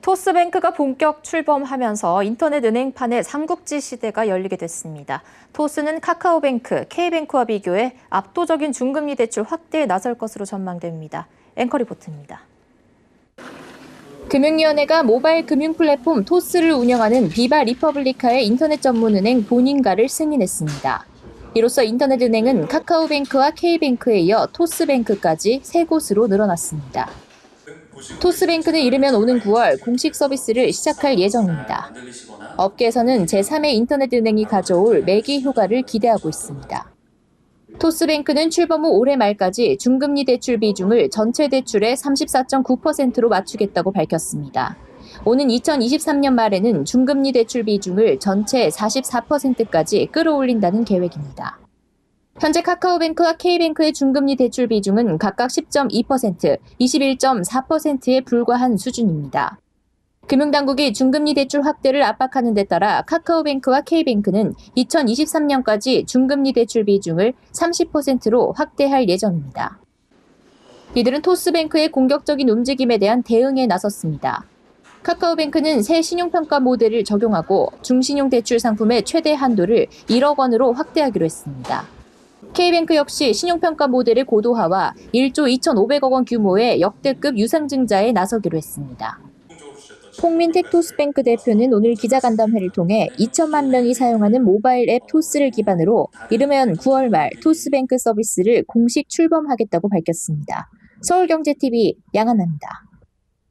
토스뱅크가 본격 출범하면서 인터넷 은행판의 삼국지 시대가 열리게 됐습니다. 토스는 카카오뱅크, K뱅크와 비교해 압도적인 중금리 대출 확대에 나설 것으로 전망됩니다. 앵커 리포트입니다. 금융위원회가 모바일 금융 플랫폼 토스를 운영하는 비바 리퍼블리카의 인터넷 전문은행 본인가를 승인했습니다. 이로써 인터넷 은행은 카카오뱅크와 K뱅크에 이어 토스뱅크까지 세 곳으로 늘어났습니다. 토스뱅크는 이르면 오는 9월 공식 서비스를 시작할 예정입니다. 업계에서는 제3의 인터넷 은행이 가져올 매기 효과를 기대하고 있습니다. 토스뱅크는 출범 후 올해 말까지 중금리 대출 비중을 전체 대출의 34.9%로 맞추겠다고 밝혔습니다. 오는 2023년 말에는 중금리 대출 비중을 전체 44%까지 끌어올린다는 계획입니다. 현재 카카오뱅크와 K뱅크의 중금리 대출 비중은 각각 10.2%, 21.4%에 불과한 수준입니다. 금융당국이 중금리 대출 확대를 압박하는 데 따라 카카오뱅크와 K뱅크는 2023년까지 중금리 대출 비중을 30%로 확대할 예정입니다. 이들은 토스뱅크의 공격적인 움직임에 대한 대응에 나섰습니다. 카카오뱅크는 새 신용평가 모델을 적용하고 중신용 대출 상품의 최대 한도를 1억 원으로 확대하기로 했습니다. K뱅크 역시 신용평가 모델의 고도화와 1조 2,500억 원 규모의 역대급 유상증자에 나서기로 했습니다. 홍민택 토스뱅크 대표는 오늘 기자간담회를 통해 2천만 명이 사용하는 모바일 앱 토스를 기반으로 이르면 9월 말 토스뱅크 서비스를 공식 출범하겠다고 밝혔습니다. 서울경제TV 양한나입니다.